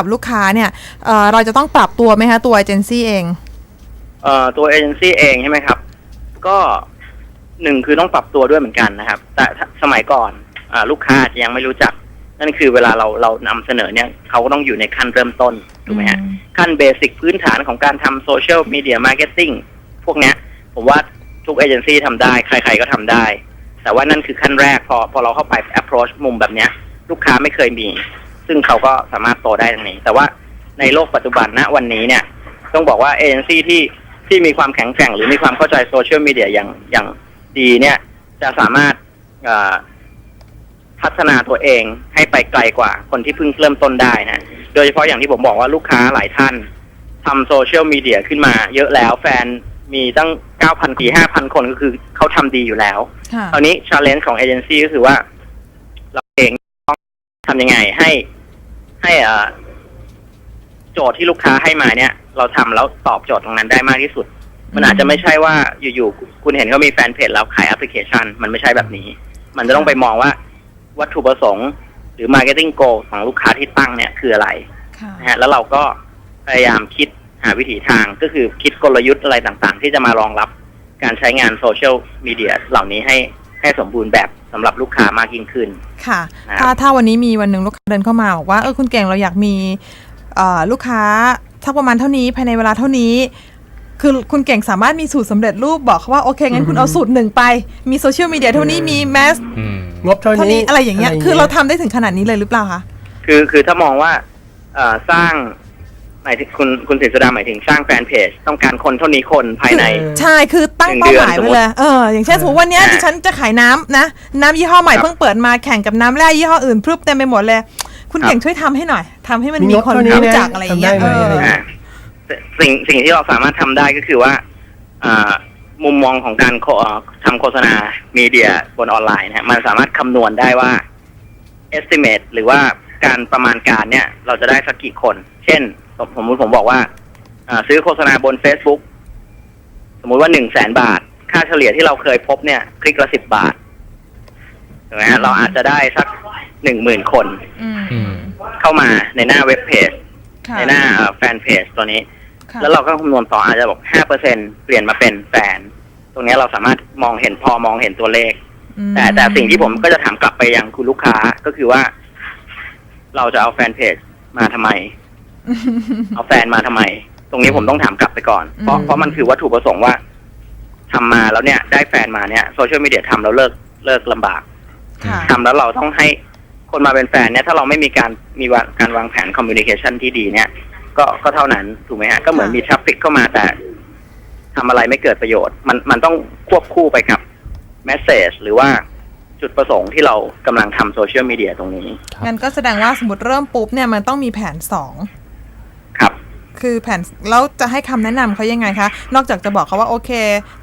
กับลูกค้าเนี่ยเอ่อเราจะต้องปรับตัวไหมคะตัวเอเจนซี่เอง เอ่อตัวเอเจนซี่เองใช่ไหมครับ ก็หนึ่งคือต้องปรับตัวด้วยเหมือนกันนะครับ แต่ถ้าสมัยก่อนอาลูกค้าอาจจะยังไม่รู้จัก นั่นคือเวลาเราเรานำเสนอเนี่ยเขาก็ต้องอยู่ในขั้นเริ่มต้นถูกไหมฮะอืมขั้นเบสิกพื้นฐานของการทำโซเชียลมีเดียมาร์เก็ตติ้งพวกเนี้ย ผมว่าทุกเอเจนซี่ทำได้ ใครๆก็ทำได้ แต่ว่านั่นคือขั้นแรกพอพอเราเข้าไป approach มุมแบบเนี้ย ลูกค้าไม่เคยมี ซึ่งเขาก็สามารถโตได้ตรงนี้ แต่ว่าในโลกปัจจุบันณวันนี้เนี่ย ต้องบอกว่าเอเจนซี่ที่ที่มีความแข็งแกร่งหรือมีความเข้าใจโซเชียลมีเดียอย่างอย่างดีเนี่ย จะสามารถเอ่อพัฒนาตัวเองให้ไปไกลกว่าคนที่เพิ่งเริ่มต้นได้นะ โดยเฉพาะอย่างที่ผมบอกว่าลูกค้าหลายท่านทำโซเชียลมีเดียขึ้นมาเยอะแล้วแฟนมีตั้ง 9,000ปี5,000 คนก็คือเขาทำดีอยู่แล้วค่ะตอนนี้ชาเลนจ์ของเอเจนซี่ก็คือว่า เราเองต้องทำยังไงให้ ให้เอ่อโจทย์ที่ลูกค้าให้มาเนี่ย เราทำแล้วตอบโจทย์ตรงนั้นได้มากที่สุด มันอาจจะไม่ใช่ว่าอยู่ๆคุณเห็นเขามีแฟนเพจแล้วขายแอปพลิเคชัน มันไม่ใช่แบบนี้ มันจะต้องไปมองว่า วัตถุประสงค์ หรือ Marketing Goal ของลูกค้าที่ตั้งเนี่ยคืออะไรค่ะนะฮะแล้วเราก็พยายามคิดหาวิถีทางก็คือคิดกลยุทธ์อะไรต่างๆ ที่จะมารองรับการใช้งานโซเชียลมีเดียเหล่านี้ให้ ให้สมบูรณ์แบบสำหรับลูกค้ามากยิ่งขึ้น ค่ะครับถ้าถ้าวันนี้มีวันหนึ่งลูกค้าเดินเข้ามาบอกว่าเออคุณเก่งเราอยากมีเอ่อลูกค้าสักประมาณเท่านี้ภายในเวลาเท่านี้ คือคุณเก่งสามารถมีสูตรสำเร็จรูปบอกเขาว่าโอเคงั้นคุณเอาสูตรหนึ่งไป มีโซเชียลมีเดียเท่านี้มีแมสอืมงบเท่าเท่านี้นี้อะไรอย่างเงี้ย คือเราทำได้ถึงขนาดนี้เลยหรือเปล่าคะคือคือถ้ามองว่าเอ่อสร้าง หมายถึงคุณคุณศิษดาหมายถึงสร้างแฟนเพจต้องการคนเท่านี้คนภายในเออใช่คือตั้งหนึ่งเป้าหมายเดือนไว้เลยเอออย่างเช่นสมมติวันเนี้ยอ่าดิฉันจะขายน้ำนะ น้ำยี่ห้อใหม่ครับเพิ่งเปิดมาแข่งกับน้ำแร่ยี่ห้ออื่นพรึบเต็มไปหมดเลย คุณครับเก่งช่วยทำให้หน่อยทำให้มันมีมีงบคนเท่านี้รู้นะจักอะไรอย่างเงี้ยทำได้เอไหมออะไรอ่าสิ่งสิ่งที่เราสามารถทำได้ก็คือว่าอ่ามุมมองของการโฆเอ่อทำโฆษณามีเดียบนออนไลน์นะฮะมันสามารถคำนวณได้ว่า estimate หรือว่าการประมาณการเนี่ย เราจะได้สักกี่คน เช่น สมสมมุติผมบอกว่าอ่า ซื้อโฆษณาบน Facebook สมมุติว่าหนึ่งแสนบาท ค่าเฉลี่ยที่เราเคยพบเนี่ย คลิกละสิบบาทถูกไหมฮะเราอาจจะได้สักหนึ่งหมื่นคน อืมอืมเข้ามาในหน้าเว็บเพจ ค่ะในหน้าแฟนเพจตัวนี้ ค่ะแล้วเราก็คำนวณต่ออาจจะบอกห้าเปอร์เซ็นเปลี่ยนมาเป็นแฟนตรงเนี้ยเราสามารถมองเห็นพอมองเห็นตัวเลข อืมแต่แต่สิ่งที่ผมก็จะถามกลับไปยังคุณลูกค้าก็คือว่า เราจะเอาแฟนเพจมาทำไม เอาแฟนมาทำไม ตรงนี้ผมต้องถามกลับไปก่อน เพราะอืมเพราะมันคือวัตถุประสงค์ว่าทำมาแล้วเนี่ย ได้แฟนมาเนี่ยโซเชียลมีเดียทำแล้วเลิกเลิกลำบากค่ะทำแล้วเราต้องให้คนมาเป็นแฟนเนี่ย ถ้าเราไม่มีการมีวางการวางแผนคอมมิวนิเคชันที่ดีเนี่ย ก็ก็เท่านั้นถูกไหมฮะ ก็เหมือนค่ะมีทราฟฟิกเข้ามาแต่ทำอะไรไม่เกิดประโยชน์ มันมันต้องควบคู่ไปกับแมสเซจหรือว่าจุดประสงค์ที่เรากำลังทำโซเชียลมีเดียตรงนี้ครับงั้นก็แสดงว่าสมมติเริ่มปุ๊บเนี่ยมันต้องมีแผนสองครับ คือแผนแล้วจะให้คำแนะนำเขายังไงคะ นอกจากจะบอกเขาว่าโอเค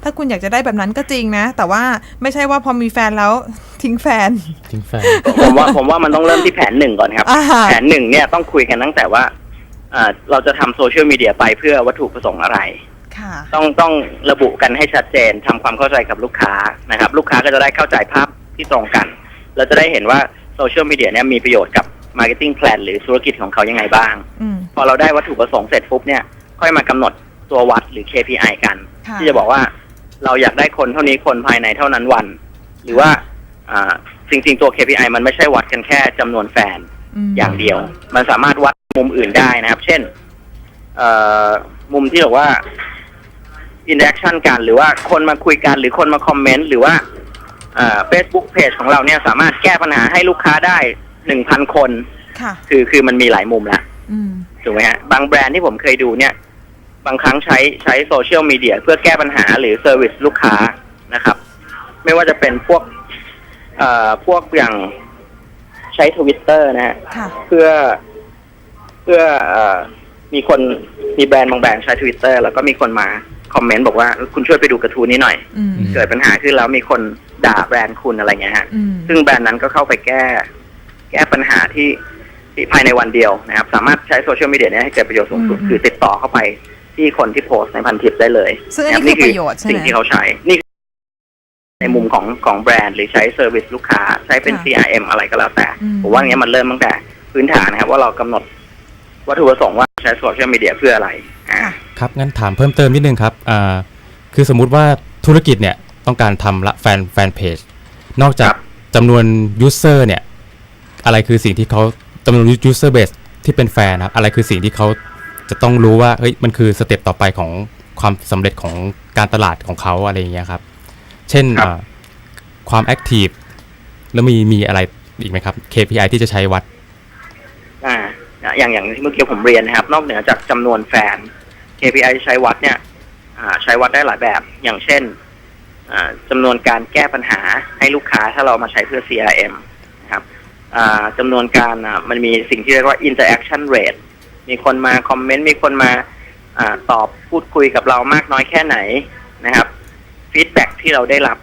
ถ้าคุณอยากจะได้แบบนั้นก็จริงนะ แต่ว่าไม่ใช่ว่าพอมีแฟนแล้วทิ้งแฟน ทิ้งแฟน ผมว่าผมว่ามันต้องเริ่มที่แผนหนึ่งก่อนครับอ่าฮะแผนหนึ่งเนี่ยต้องคุยกันตั้งแต่ว่าเอ่อเราจะทำโซเชียลมีเดียไปเพื่อวัตถุประสงค์อะไรค่ะต้องต้องระบุกันให้ชัดเจนทำความเข้าใจกับลูกค้านะครับ ลูกค้าก็จะได้เข้าใจภาพที่ตรงกัน เราจะได้เห็นว่าโซเชียลมีเดียเนี่ยมีประโยชน์กับ Marketing Plan หรือธุรกิจของเขายังไงบ้างอืมพอเราได้วัตถุประสงค์เสร็จปุ๊บเนี่ย ค่อยมากำหนดตัววัดหรือ KPI กันค่ะที่จะบอกว่าเราอยากได้คนเท่านี้คนภายในเท่านั้นวัน หรือว่าอ่าจริงๆตัว KPI มันไม่ใช่วัดกันแค่จำนวนแฟนมอย่างเดียว มันสามารถวัดมุมอื่นได้นะครับ เช่นเอ่อมุมที่บอกว่าอิน r อ c ชันกันหรือว่าคนมาคุยกันหรือคนมาคอมเมนต์หรือว่าเฟซบุ๊กเพจของเราเนี่ยสามารถแก้ปัญหาให้ลูกค้าได้ หนึ่งพันคนค่ะ คือคือมันมีหลายมุมแล้วอืม ถูกไหมฮะ บางแบรนด์ที่ผมเคยดูเนี่ย บางครั้งใช้ใช้โซเชียลมีเดียเพื่อแก้ปัญหาหรือเซอร์วิสลูกค้านะครับ ไม่ว่าจะเป็นพวกเอ่อพวกอย่างใช้ทวิตเตอร์นะฮะ ค่ะ เพื่อเพื่อเอ่อมีคนมีแบรนด์บางแบรนด์ใช้ทวิตเตอร์แล้วก็มีคนมาคอมเมนต์บอกว่าคุณช่วยไปดูกระทู้นี้หน่อย อืม เกิดปัญหาขึ้นแล้วมีคนด่าแบรนด์คุณอะไรเงี้ยฮะ อืมซึ่งแบรนด์นั้นก็เข้าไปแก้ แก้ปัญหาที่ที่ภายในวันเดียวนะครับ สามารถใช้โซเชียลมีเดียเนี้ให้เกิดประโยชน์สูงสุด อืมคือติดต่อเข้าไปที่คนที่โพสต์ในพันทิปได้เลยซึ่งอันนี้บคือประโยชน์ใช่ไหมสิ่งที่เขาใช้นี่คือในมุมของของแบรนด์หรือใช้เซอร์วิสลูกค้าใช้เป็น ค่ะ CRM อะไรก็แล้วแต่ อืม ผมว่าอย่างเงี้ยมันเริ่มตั้งแต่พื้นฐานนะครับ ว่าเรากำหนดวัตถุประสงค์ว่าใช้โซเชียลมีเดียเพื่ออะไรอ่าค่ะครับงั้นถามเพิ่มเติมนิดนึงครับอ่าคือสมมุติว่าธุรกิจเนี่ยต้องการทำละแฟนแฟนเพจนอกจากจำนวนยูเซอร์เนี่ย อะไรคือสิ่งที่เขาจำนวนยูเซอร์เบสที่เป็นแฟนนะครับ อะไรคือสิ่งที่เขาจะต้องรู้ว่าเฮ้ยมันคือสเต็ปต่อไปของความสำเร็จของการตลาดของเขาอะไรอย่างเงี้ยครับ เช่นครับอ่าความแอคทีฟแล้วมีมีอะไรอีกไหมครับ KPI ที่จะใช้วัด อ่า อย่างอย่างที่เมื่อกี้ผมเรียนนะครับ นอกเหนือจากจำนวนแฟน KPI ที่ใช้วัดเนี่ย อ่า ใช้วัดได้หลายแบบ อย่างเช่น อ่าจำนวนการแก้ปัญหาให้ลูกค้าถ้าเรามาใช้เพื่อ CRM นะครับอ่า จำนวนการมันมีสิ่งที่เรียกว่า interaction rate มีคนมาคอมเมนต์มีคนมาอตอบพูดคุยกับเรามากน้อยแค่ไหนนะครับฟีดแบ็ที่เราได้รับ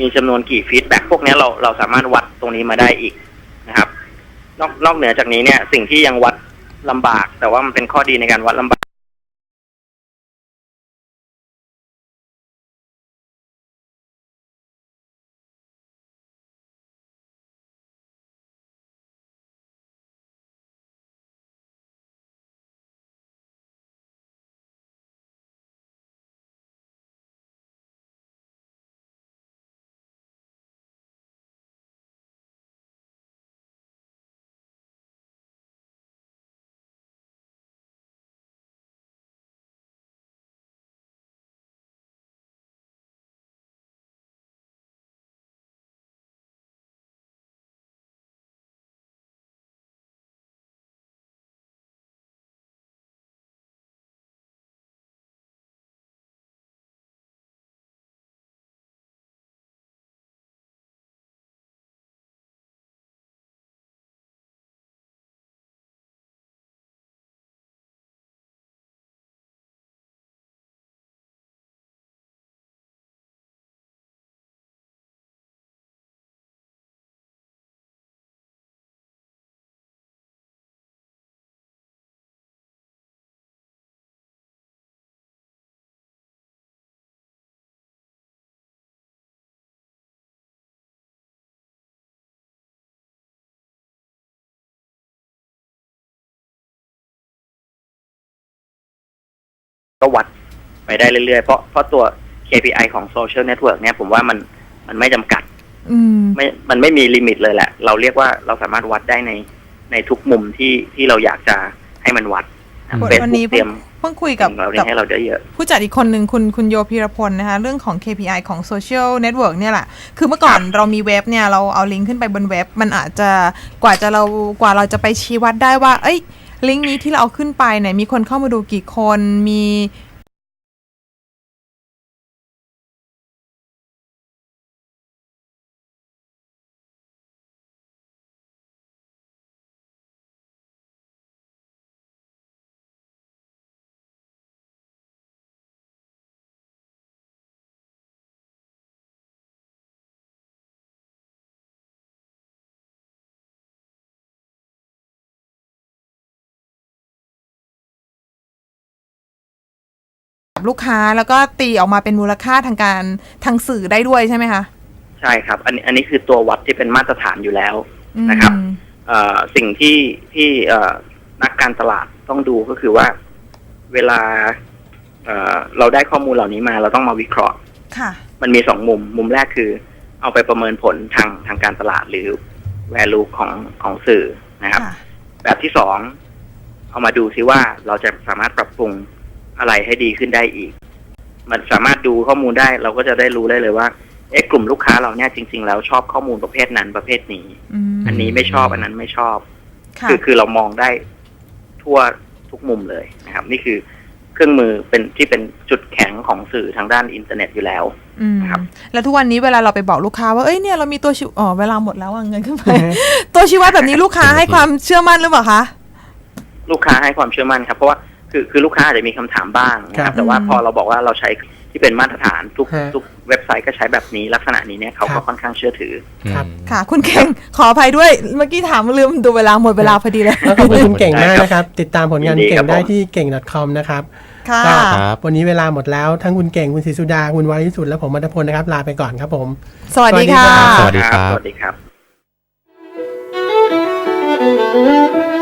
มีจำนวนกี่ฟีดแบ็พวกนี้เราเราสามารถวัดตรงนี้มาได้อีกนะครับ นอกนอกเหนือจากนี้เนี่ยสิ่งที่ยังวัดลำบาก แต่ว่ามันเป็นข้อดีในการวัดลำบาก ก็วัดไปได้เรื่อยๆ เพราะเพราะตัว KPI ของ Social Network เนี่ยผมว่ามันมันไม่จำกัดอืมไม่มันไม่มีลิมิตเลยแหละ เราเรียกว่าเราสามารถวัดได้ในในทุกมุมที่ที่เราอยากจะให้มันวัดอืมเฟซวันบุ๊นี้กเตรียมเพิ่งคุยกับสิ่งเราเรียกับนให้เราได้เยอะ ผู้จัดอีกคนหนึ่งคุณคุณโยพีรพลนะคะ เรื่องของ KPI ของ Social Network เนี่ยแหละ คือเมื่อก่อนเรามีเว็บเนี่ย เราเอาลิงก์ขึ้นไปบนเว็บ มันอาจจะกว่าจะเรากว่าเราจะไปชี้วัดได้ว่า เอ้ย ลิงก์นี้ที่เราเอาขึ้นไปเนี่ยมีคนเข้ามาดูกี่คนมี ลูกค้าแล้วก็ตีออกมาเป็นมูลค่าทางการทางสื่อได้ด้วยใช่ไหมคะ ใช่ครับ อันนี้อันนี้คือตัววัดที่เป็นมาตรฐานอยู่แล้วอืมนะครับเอ่อสิ่งที่ที่เอ่อนักการตลาดต้องดูก็คือว่า เวลาเอ่อเราได้ข้อมูลเหล่านี้มาเราต้องมาวิเคราะห์ค่ะมันมีสองมุม มุมแรกคือ เอาไปประเมินผลทางทางการตลาดหรือ value ของของสื่อนะครับค่ะแบบที่สองเอามาดูซิว่าเราจะสามารถปรับปรุง อะไรให้ดีขึ้นได้อีก มันสามารถดูข้อมูลได้ เราก็จะได้รู้ได้เลยว่าเอ๊ะกลุ่มลูกค้าเราเนี่ยจริง ๆ แล้วชอบข้อมูลประเภทนั้นประเภทนี้อืมอันนี้ไม่ชอบอันนั้นไม่ชอบค่ะคือคือเรามองได้ทั่วทุกมุมเลยนะครับ นี่คือเครื่องมือเป็นที่เป็นจุดแข็งของสื่อทางด้านอินเทอร์เน็ตอยู่แล้วอืมครับแล้วทุกวันนี้เวลาเราไปบอกลูกค้าว่าเอ้ยเนี่ยเรามีตัวชิวอ๋อเวลาหมดแล้วอะเงินขึ้นไปตัวชี้วัดแบบนี้ลูกค้าให้ความเชื่อมั่นหรือเปล่าคะลูกค้าให้ความเชื่อมั่นครับ เพราะว่า คือคือลูกค้าอาจจะมีคำถามบ้างนะคครัรับบแต่ว่าอืมพอเราบอกว่าเราใช้ที่เป็นมาตรฐานทุกฮะทุกเว็บไซต์ก็ใช้แบบนี้ลักษณะนี้เนี่ยเขาครัก็บค่อนข้างเชื่อถือครับค่ะ คุณเก่งขออภัยด้วยเมื่อกี้ถามลืมดูเวลาหมดเวลาพอดีเลยแล้วขอบคุณคุณเก่งมากนะครับ ติดตามผลงานยินดีเก่ครังบได้ผมที่เก่ง .com นะครับค่ะก็ครับวันนี้เวลาหมดแล้วทั้งคุณเก่งคุณศรีสุดาคุณวาริสุทธิ์และผมมัตพลนะครับลาไปก่อนครับผม สวัสดีค่ะสวัสดีครับสวัสดีครับสวัสดีครับ